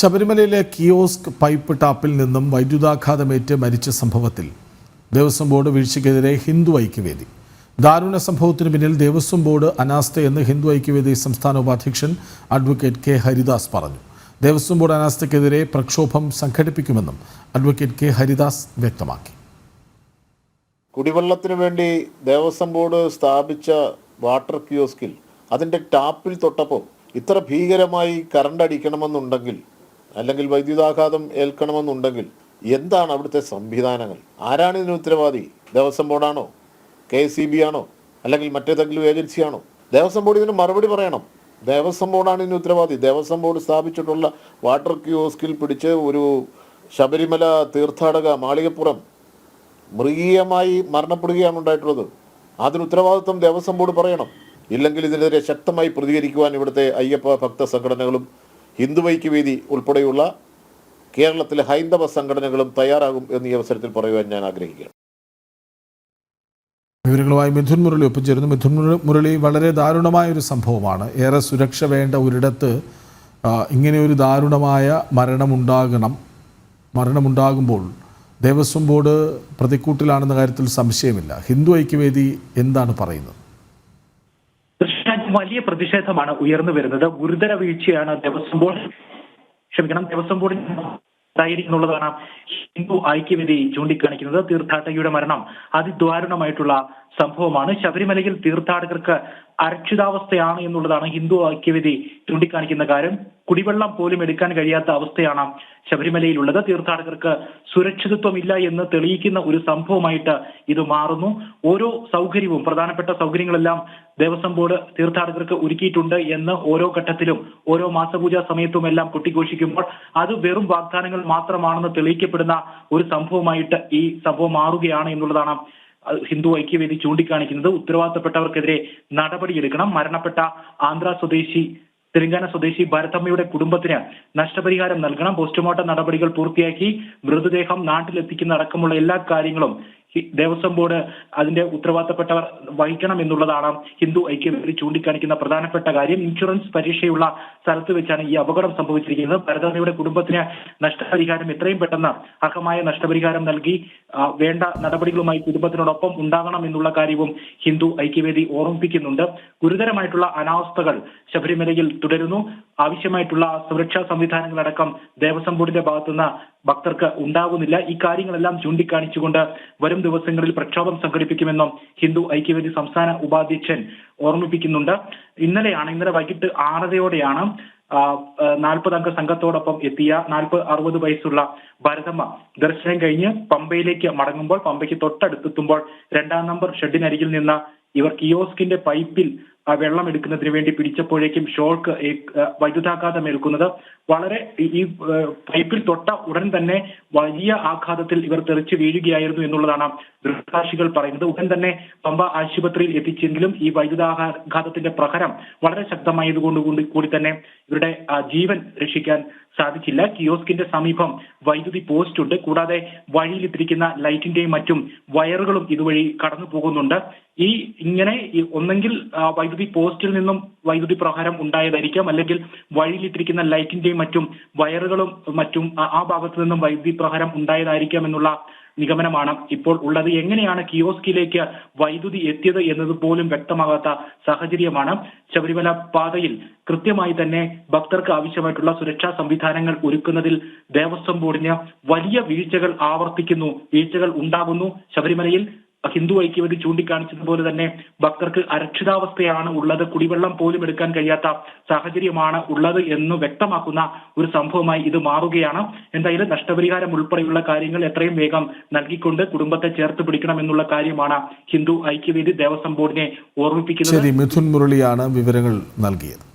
ശബരിമലയിലെ kiosk pipe ടാപ്പിൽ നിന്നും വൈദ്യുതാഘാതമേറ്റ് മരിച്ച സംഭവത്തിൽ ദേവസ്വം ബോർഡ് വീഴ്ചയ്ക്കെതിരെ ഹിന്ദു ഐക്യവേദി. ദാരുണ സംഭവത്തിന് പിന്നിൽ ദേവസ്വം ബോർഡ് അനാസ്ഥയെന്ന് ഹിന്ദു ഐക്യവേദി സംസ്ഥാന ഉപാധ്യക്ഷൻ അഡ്വക്കേറ്റ് കെ ഹരിദാസ് പറഞ്ഞു. ദേവസ്വം ബോർഡ് അനാസ്ഥയ്ക്കെതിരെ പ്രക്ഷോഭം സംഘടിപ്പിക്കുമെന്നും അഡ്വക്കേറ്റ് കെ ഹരിദാസ് വ്യക്തമാക്കി. കുടിവെള്ളത്തിന് വേണ്ടി ദേവസ്വം ബോർഡ് സ്ഥാപിച്ച വാട്ടർ കിയോസ്കിൽ അതിന്റെ ടാപ്പിൽ തൊട്ടപ്പോൾ ഇത്ര ഭീകരമായി കറണ്ട് അടിക്കണമെന്നുണ്ടെങ്കിൽ അല്ലെങ്കിൽ വൈദ്യുതാഘാതം ഏൽക്കണമെന്നുണ്ടെങ്കിൽ എന്താണ് അവിടുത്തെ സംവിധാനങ്ങൾ? ആരാണ് ഇതിന് ഉത്തരവാദി? ദേവസ്വം ബോർഡാണോ? കെ സി ബി ആണോ? അല്ലെങ്കിൽ മറ്റേതെങ്കിലും ഏജൻസിയാണോ? ദേവസ്വം ബോർഡ് ഇതിന് മറുപടി പറയണം. ദേവസ്വം ബോർഡാണ് ഇതിന് ഉത്തരവാദി. ദേവസ്വം ബോർഡ് സ്ഥാപിച്ചിട്ടുള്ള വാട്ടർ ക്യൂസ്കിൽ പിടിച്ച് ഒരു ശബരിമല തീർത്ഥാടക മാളികപ്പുറം മൃഗീയമായി മരണപ്പെടുകയാണ് ഉണ്ടായിട്ടുള്ളത്. അതിന് ഉത്തരവാദിത്വം ദേവസ്വം ബോർഡ് പറയണം. ഇല്ലെങ്കിൽ ഇതിനെതിരെ ശക്തമായി പ്രതികരിക്കുവാൻ ഇവിടുത്തെ അയ്യപ്പ ഭക്ത സംഘടനകളും ഹിന്ദു വേദി ഉൾപ്പെടെയുള്ള കേരളത്തിലെ ഹൈന്ദവ സംഘടനകളും തയ്യാറാകും എന്ന് ഈ അവസരത്തിൽ പറയുവാൻ ഞാൻ ആഗ്രഹിക്കുകയാണ്. വിവരങ്ങളുമായി മിഥുൻ മുരളി ഒപ്പം മിഥുൻ മുരളി വളരെ ദാരുണമായ ഒരു സംഭവമാണ്. ഏറെ സുരക്ഷ വേണ്ട ഒരിടത്ത് ഇങ്ങനെ ഒരു ദാരുണമായ മരണമുണ്ടാകണം. മരണമുണ്ടാകുമ്പോൾ ദേവസ്വം ബോർഡ് പ്രതിക്കൂട്ടിലാണെന്ന കാര്യത്തിൽ സംശയമില്ല. ഹിന്ദു ഐക്യവേദി എന്താണ് പറയുന്നത്? തീർച്ചയായും വലിയ പ്രതിഷേധമാണ് ഉയർന്നു വരുന്നത്. ഗുരുതര വീഴ്ചയാണ് ദേവസ്വം ബോർഡ്. ക്ഷമിക്കണം ദേവസ്വം ബോർഡിന് ഉണ്ടായിരിക്കുന്നുള്ളതാണ് ഹിന്ദു ഐക്യവേദി ചൂണ്ടിക്കാണിക്കുന്നത്. തീർത്ഥാടകയുടെ മരണം അതിദ്വാരുണമായിട്ടുള്ള സംഭവമാണ്. ശബരിമലയിൽ തീർത്ഥാടകർക്ക് അരക്ഷിതാവസ്ഥയാണ് എന്നുള്ളതാണ് ഹിന്ദു ഐക്യവേദി ചൂണ്ടിക്കാണിക്കുന്ന കാര്യം. കുടിവെള്ളം പോലും എടുക്കാൻ കഴിയാത്ത അവസ്ഥയാണ് ശബരിമലയിലുള്ളത്. തീർത്ഥാടകർക്ക് സുരക്ഷിതത്വമില്ല എന്ന് തെളിയിക്കുന്ന ഒരു സംഭവമായിട്ട് ഇത് മാറുന്നു. ഓരോ സൗകര്യവും പ്രധാനപ്പെട്ട സൗകര്യങ്ങളെല്ലാം ദേവസ്വം ബോർഡ് തീർത്ഥാടകർക്ക് ഒരുക്കിയിട്ടുണ്ട് എന്ന് ഓരോ ഘട്ടത്തിലും ഓരോ മാസപൂജ സമയത്തും എല്ലാം കൊട്ടിഘോഷിക്കുമ്പോൾ അത് വെറും വാഗ്ദാനങ്ങൾ മാത്രമാണെന്ന് തെളിയിക്കപ്പെടുന്ന ഒരു സംഭവമായിട്ട് ഈ സംഭവം മാറുകയാണ് എന്നുള്ളതാണ് ഹിന്ദു ഐക്യവേദി ചൂണ്ടിക്കാണിക്കുന്നത് ഉത്തരവാദിത്തപ്പെട്ടവർക്കെതിരെ നടപടിയെടുക്കണം മരണപ്പെട്ട ആന്ധ്ര സ്വദേശി തെലങ്കാന സ്വദേശി ഭരതമ്മയുടെ കുടുംബത്തിന് നഷ്ടപരിഹാരം നൽകണം. പോസ്റ്റ്മോർട്ടം നടപടികൾ പൂർത്തിയാക്കി മൃതദേഹം നാട്ടിലെത്തിക്കുന്ന അടക്കമുള്ള എല്ലാ കാര്യങ്ങളും ദേവസ്വം ബോർഡ് അതിന്റെ ഉത്തരവാദിത്തപ്പെട്ടവർ വഹിക്കണം എന്നുള്ളതാണ് ഹിന്ദു ഐക്യവേദി ചൂണ്ടിക്കാണിക്കുന്ന പ്രധാനപ്പെട്ട കാര്യം. ഇൻഷുറൻസ് പരീക്ഷയുള്ള സ്ഥലത്ത് വെച്ചാണ് ഈ അപകടം സംഭവിച്ചിരിക്കുന്നത്. ഭരതമ്മയുടെ കുടുംബത്തിന് നഷ്ടപരിഹാരം എത്രയും പെട്ടെന്ന് അർഹമായ നഷ്ടപരിഹാരം നൽകി വേണ്ട നടപടികളുമായി കുടുംബത്തിനോടൊപ്പം ഉണ്ടാകണം എന്നുള്ള കാര്യവും ഹിന്ദു ഐക്യവേദി ഓർമ്മിപ്പിക്കുന്നുണ്ട്. ഗുരുതരമായിട്ടുള്ള അനാവസ്ഥകൾ ശബരിമലയിൽ തുടരുന്നു. ആവശ്യമായിട്ടുള്ള സുരക്ഷാ സംവിധാനങ്ങളടക്കം ദേവസ്വം ബോർഡിന്റെ ഭാഗത്തുനിന്ന് ഭക്തർക്ക് ഉണ്ടാകുന്നില്ല. ഈ കാര്യങ്ങളെല്ലാം ചൂണ്ടിക്കാണിച്ചുകൊണ്ട് വരും ദിവസങ്ങളിൽ പ്രക്ഷോഭം സംഘടിപ്പിക്കുമെന്നും ഹിന്ദു ഐക്യവേദി സംസ്ഥാന ഉപാധ്യക്ഷൻ ഓർമ്മിപ്പിക്കുന്നുണ്ട്. ഇന്നലെയാണ് ഇന്നലെ വൈകിട്ട് ആറരയോടെയാണ് നാൽപ്പത് അംഗ സംഘത്തോടൊപ്പം എത്തിയ നാൽപ്പത് അറുപത് വയസ്സുള്ള ഭരതമ്മ ദർശനം കഴിഞ്ഞ് പമ്പയിലേക്ക് മടങ്ങുമ്പോൾ പമ്പയ്ക്ക് തൊട്ടടുത്തെത്തുമ്പോൾ രണ്ടാം നമ്പർ ഷെഡിനരികിൽ നിന്ന് ഇവർ കിയോസ്കിന്റെ പൈപ്പിൽ വെള്ളം എടുക്കുന്നതിന് വേണ്ടി പിടിച്ചപ്പോഴേക്കും ആ, വൈദ്യുതാഘാതം ഏൽക്കുന്നത്. വളരെ ഈ- പൈപ്പിൽ തൊട്ട ഉടൻ തന്നെ വലിയ ആഘാതത്തിൽ ഇവർ തെറിച്ച് വീഴുകയായിരുന്നു എന്നുള്ളതാണ് ദൃക്സാക്ഷികൾ പറയുന്നത്. ഉടൻ തന്നെ പമ്പ ആശുപത്രിയിൽ എത്തിച്ചെങ്കിലും ഈ വൈദ്യുതാഘാതത്തിന്റെ പ്രഹരം വളരെ ശക്തമായതുകൊണ്ട് കൊണ്ട് കൂടി തന്നെ ഇവരുടെ ജീവൻ രക്ഷിക്കാൻ സാധിച്ചില്ല. കിയോസ്കിന്റെ സമീപം വൈദ്യുതി പോസ്റ്റ് ഉണ്ട്. കൂടാതെ വഴിയിലിട്ടിരിക്കുന്ന ലൈറ്റിന്റെയും മറ്റും വയറുകളും ഇതുവഴി കടന്നു പോകുന്നുണ്ട് ഈ ഇങ്ങനെ ഒന്നെങ്കിൽ വൈദ്യുതി പോസ്റ്റിൽ നിന്നും വൈദ്യുതി പ്രഹാരം ഉണ്ടായതായിരിക്കാം. അല്ലെങ്കിൽ വഴിയിലിട്ടിരിക്കുന്ന ലൈറ്റിന്റെയും മറ്റും വയറുകളും മറ്റും ആ- ഭാഗത്തു നിന്നും വൈദ്യുതി പ്രഹാരം ഉണ്ടായതായിരിക്കാം എന്നുള്ള നിഗമനമാണ് ഇപ്പോൾ ഉള്ളത്. എങ്ങനെയാണ് കിയോസ്കിലേക്ക് വൈദ്യുതി എത്തിയത് എന്നത് പോലും വ്യക്തമാകാത്ത സാഹചര്യമാണ്. ശബരിമല പാതയിൽ കൃത്യമായി തന്നെ ഭക്തർക്ക് ആവശ്യമായിട്ടുള്ള സുരക്ഷാ സംവിധാനങ്ങൾ ഒരുക്കുന്നതിൽ ദേവസ്വം ബോർഡിന് വലിയ വീഴ്ചകൾ ആവർത്തിക്കുന്നു വീഴ്ചകൾ ഉണ്ടാകുന്നു. ശബരിമലയിൽ ഹിന്ദു ഐക്യവേദി ചൂണ്ടിക്കാണിച്ചതുപോലെ തന്നെ ഭക്തർക്ക് അരക്ഷിതാവസ്ഥയാണ് ഉള്ളത്. കുടിവെള്ളം പോലും എടുക്കാൻ കഴിയാത്ത സാഹചര്യമാണ് ഉള്ളത് എന്ന് വ്യക്തമാക്കുന്ന ഒരു സംഭവമായി ഇത് മാറുകയാണ്. എന്തായാലും നഷ്ടപരിഹാരം ഉൾപ്പെടെയുള്ള കാര്യങ്ങൾ എത്രയും വേഗം നൽകിക്കൊണ്ട് കുടുംബത്തെ ചേർത്ത് പിടിക്കണം എന്നുള്ള കാര്യമാണ് ഹിന്ദു ഐക്യവേദി ദേവസ്വം ബോർഡിനെ ഓർമ്മിപ്പിക്കുന്നത്. മിഥുൻ മുരളിയാണ് വിവരങ്ങൾ നൽകിയത്.